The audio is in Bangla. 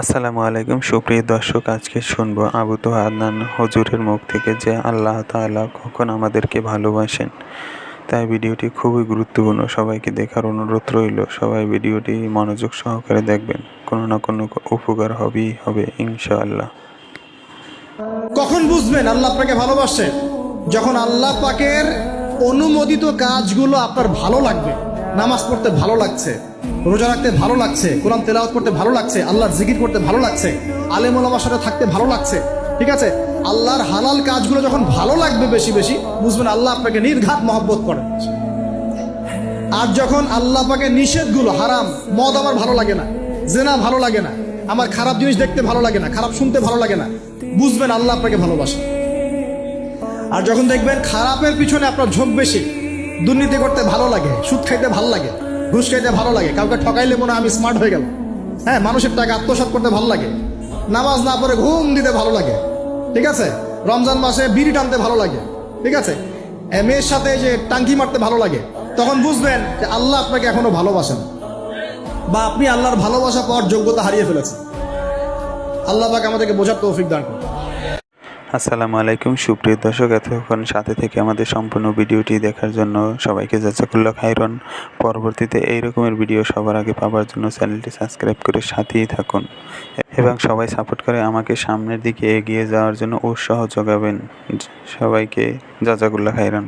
আসসালামু আলাইকুম, সুপ্রিয় দর্শক, আজকে শুনব আবু তো আদনান হজুরের মুখ থেকে যে আল্লাহ তাআলা কখন আমাদেরকে ভালোবাসেন। তাই ভিডিওটি খুবই গুরুত্বপূর্ণ, সবাইকে দেখার অনুরোধ রইল, সবাই ভিডিওটি মনোযোগ সহকারে দেখবেন, কোনো না কোনো উপকার হবেই হবে, ইনশাআল্লাহ। কখন বুঝবেন আল্লাহ আপনাকে ভালোবাসে? যখন আল্লাহ পাকের অনুমোদিত কাজগুলো আপনার ভালো লাগবে, নামাজ পড়তে ভালো লাগছে। রোজা রাখতে ভালো লাগছে, কোরআন তেলাওয়াত করতে ভালো লাগছে, আল্লাহর জিকির করতে ভালো লাগছে আলেম ওলামার সাথে থাকতে ভালো লাগছে, ঠিক আছে? আল্লাহর হালাল কাজগুলো যখন ভালো লাগবে বেশি বেশি, বুঝবেন আল্লাহ আপনাকে নির্ঘাত মহব্বত করেন আর যখন আল্লাহ পাকে নিষেধগুলো, হারাম, মদ আমার ভালো লাগে না, জেনা ভালো লাগে না, আমার খারাপ জিনিস দেখতে ভালো লাগে না, খারাপ শুনতে ভালো লাগে না, বুঝবেন আল্লাহ আপনাকে ভালোবাসে। আর যখন দেখবেন খারাপের পিছনে আপনার ঝোঁক বেশি, দুর্নীতি করতে ভালো লাগে, সুদ খাইতে ভালো লাগে ঘুষ খাইতে ভালো লাগে। কাউকে ঠকাইলে মনে আমি স্মার্ট হয়ে গেল হ্যাঁ মানুষের টাকা আত্মসাৎ করতে ভালো লাগে। নামাজ না পড়ে ঘুম দিতে ভালো লাগে। ঠিক আছে? রমজান মাসে বিড়ি টানতে ভালো লাগে। ঠিক আছে? মেয়ের সাথে যে টাঙ্কি মারতে ভালো লাগে। তখন বুঝবেন যে আল্লাহ আপনাকে এখনও ভালোবাসেন। বা আপনি আল্লাহর ভালোবাসা পাওয়ার যোগ্যতা হারিয়ে ফেলেছেন। আল্লাহ পাক আমাদেরকে বোঝার তৌফিক দান করুন। আসসালামু আলাইকুম, সুপ্রিয় দর্শক, এতক্ষণ সাথে থেকে আমাদের সম্পূর্ণ ভিডিওটি দেখার জন্য সবাইকে জাজাকুল্লাহ খাইরন পরবর্তীতে এই রকমের ভিডিও সবার আগে পাওয়ার জন্য চ্যানেলটি সাবস্ক্রাইব করে সাথেই থাকুন এবং সবাই সাপোর্ট করে আমাকে সামনের দিকে এগিয়ে যাওয়ার জন্য উৎসাহ যোগাবেন। সবাইকে জাজাকুল্লাহ খাইরন